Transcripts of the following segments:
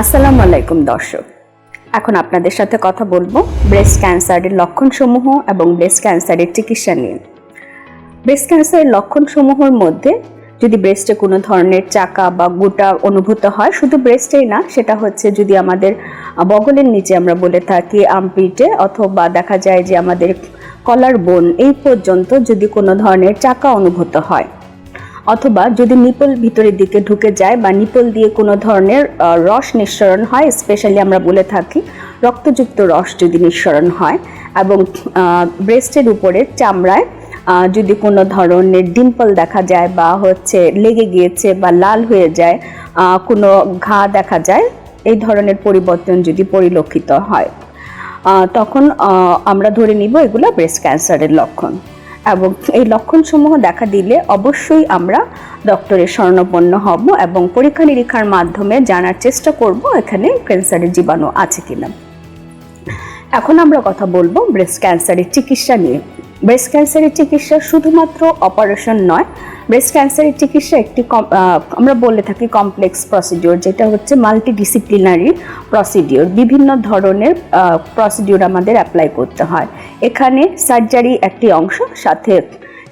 আসসালামু আলাইকুম, দর্শক। এখন আপনাদের সাথে কথা বলব ব্রেস্ট ক্যান্সারের লক্ষণসমূহ এবং ব্রেস্ট ক্যান্সারের চিকিৎসা নিয়ে। ব্রেস্ট ক্যান্সারের লক্ষণসমূহের মধ্যে যদি ব্রেস্টে কোনো ধরনের চাকা বা গোটা অনুভূত হয়, শুধু ব্রেস্টেই না, সেটা হচ্ছে যদি আমাদের বগলের নিচে আমরা বলে থাকি আমপিটে অথবা দেখা যায় যে আমাদের কলার বোন এই পর্যন্ত যদি কোনো ধরনের চাকা অনুভূত হয় অথবা যদি নিপল ভিতরের দিকে ঢুকে যায় বা নিপল দিয়ে কোনো ধরনের রস নিঃসরণ হয় স্পেশালি আমরা বলে থাকি রক্তযুক্ত রস যদি নিঃসরণ হয় এবং ব্রেস্টের উপরে চামড়ায় যদি কোনো ধরনের ডিম্পল দেখা যায় বা হচ্ছে লেগে গিয়েছে বা লাল হয়ে যায় কোনো ঘা দেখা যায়, এই ধরনের পরিবর্তন যদি পরিলক্ষিত হয় তখন আমরা ধরে নিব এগুলো ব্রেস্ট ক্যান্সারের লক্ষণ। এবং এই লক্ষণসমূহ দেখা দিলে অবশ্যই আমরা ডক্টরের স্বর্ণপন্ন হব এবং পরীক্ষা নিরীক্ষার মাধ্যমে জানার চেষ্টা করব এখানে ক্যান্সারের জীবাণু আছে কিনা। এখন আমরা কথা বলব ব্রেস্ট ক্যান্সারের চিকিৎসা নিয়ে। ব্রেস্ট ক্যান্সারের চিকিৎসা শুধুমাত্র অপারেশন নয় ব্রেস্ট ক্যান্সারের চিকিৎসা একটি আমরা বলে থাকি কমপ্লেক্স প্রসিডিওর যেটা হচ্ছে মাল্টিডিসিপ্লিনারি প্রসিডিওর বিভিন্ন ধরনের প্রসিডিওর আমাদের অ্যাপ্লাই করতে হয়। এখানে সার্জারি একটি অংশ, সাথে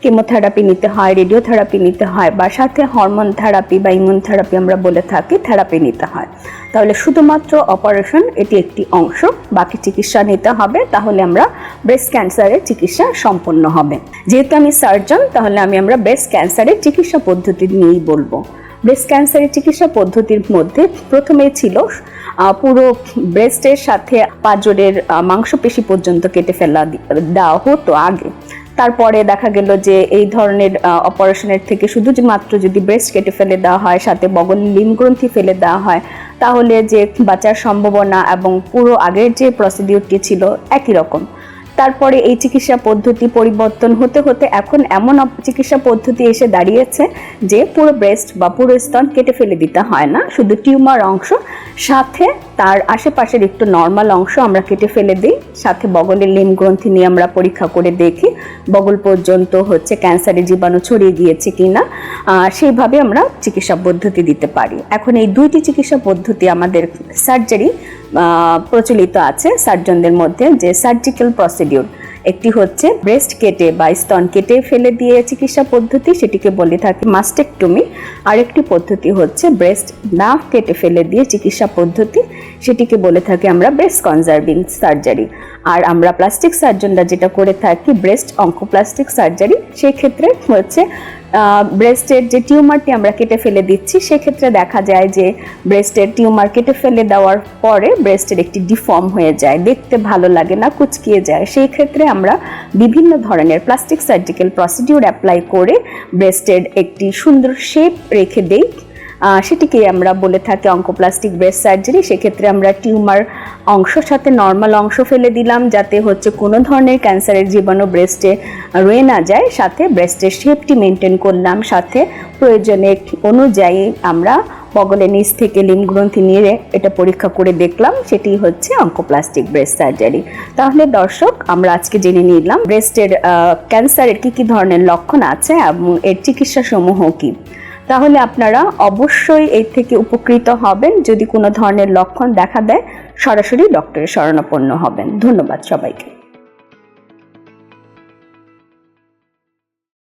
কেমোথেরাপি নিতে হয়, রেডিওথেরাপি নিতে হয় বা সাথে হরমোন থেরাপি বা ইমিউন থেরাপি আমরা বলে থাকি, থেরাপি নিতে হয়। তাহলে শুধুমাত্র অপারেশন এটি একটি অংশ, বাকি চিকিৎসা নিতে হবে, তাহলে আমরা ব্রেস্ট ক্যান্সারের চিকিৎসা সম্পন্ন হবে। যেহেতু আমি সার্জন তাহলে আমি আমরা ব্রেস্ট ক্যান্সারের চিকিৎসা পদ্ধতি নিয়েই বলব। ব্রেস্ট ক্যান্সারের চিকিৎসা পদ্ধতির মধ্যে প্রথমে ছিল পুরো ব্রেস্টের সাথে পাঁজরের মাংসপেশি পর্যন্ত কেটে ফেলা দেওয়া হতো আগে। তারপরে দেখা গেল যে এই ধরনের অপারেশনের থেকে শুধু যে মাত্র যদি ব্রেস্ট কেটে ফেলে দেওয়া হয়, সাথে বগল লিম গ্রন্থি ফেলে দেওয়া হয়, তাহলে যে বাঁচার সম্ভাবনা এবং পুরো আগের যে প্রসিডিউরটি ছিল একই রকম। তারপরে এই চিকিৎসা পদ্ধতি পরিবর্তন হতে হতে এখন এমন চিকিৎসা পদ্ধতি এসে দাঁড়িয়েছে যে পুরো ব্রেস্ট বা পুরো স্তন কেটে ফেলে দিতে হয় না। শুধু টিউমার অংশ সাথে তার আশেপাশের একটু নর্মাল অংশ আমরা কেটে ফেলে দিই। সাথে বগলের লিম গ্রন্থি নিয়ে আমরা পরীক্ষা করে দেখি বগল পর্যন্ত হচ্ছে ক্যান্সারের জীবাণু ছড়িয়ে গিয়েছে কিনা। আহ, সেইভাবে আমরা চিকিৎসা পদ্ধতি দিতে পারি। এখন এই দুইটি চিকিৎসা পদ্ধতি আমাদের সার্জারি প্রচলিত আছে সার্জনদের মধ্যে যে সার্জিক্যাল প্রসিডিউর। একটি হচ্ছে ব্রেস্ট কেটে বা স্তন কেটে ফেলে দিয়ে চিকিৎসা পদ্ধতি, সেটিকে বলে থাকি মাস্টেকটমি। আরেকটি পদ্ধতি হচ্ছে ব্রেস্ট না কেটে ফেলে দিয়ে চিকিৎসা পদ্ধতি, সেটিকে বলে থাকি আমরা ব্রেস্ট কনজার্ভিং সার্জারি। আর আমরা প্লাস্টিক সার্জনরা যেটা করে থাকি ব্রেস্ট অঙ্কোপ্লাস্টিক সার্জারি সেই ক্ষেত্রে হচ্ছে ব্রেস্টের যে টিউমারটি আমরা কেটে ফেলে দিচ্ছি, সেক্ষেত্রে দেখা যায় যে ব্রেস্টের টিউমার কেটে ফেলে দেওয়ার পরে ব্রেস্টের একটি ডিফর্ম হয়ে যায়, দেখতে ভালো লাগে না, কুচকিয়ে যায়। সেই ক্ষেত্রে আমরা বিভিন্ন ধরনের প্লাস্টিক সার্জিক্যাল প্রসিডিউর অ্যাপ্লাই করে ব্রেস্টের একটি সুন্দর শেপ রেখে দেই। সেটিকে আমরা বলে থাকি অঙ্কোপ্লাস্টিক ব্রেস্ট সার্জারি। সেক্ষেত্রে আমরা টিউমার অংশ সাথে নর্মাল অংশ ফেলে দিলাম যাতে হচ্ছে কোনো ধরনের ক্যান্সারের জীবাণু ব্রেস্টে রয়ে না যায়। সাথে ব্রেস্টের শেপটি মেনটেন করলাম। সাথে প্রয়োজনে অনুযায়ী আমরা বগলের নিচ থেকে লিম গ্রন্থি নিয়ে এটা পরীক্ষা করে দেখলাম। সেটি হচ্ছে অঙ্কোপ্লাস্টিক ব্রেস্ট সার্জারি। তাহলে দর্শক, আমরা আজকে জেনে নিলাম ব্রেস্টের ক্যান্সারের কি কি ধরনের লক্ষণ আছে এবং এর চিকিৎসা সমূহ কি। তাহলে আপনারা অবশ্যই এর থেকে উপকৃত হবেন যদি কোনো ধরনের লক্ষণ দেখা দেয়, সরাসরি ডক্টরের শরণাপন্ন হবেন। ধন্যবাদ সবাইকে।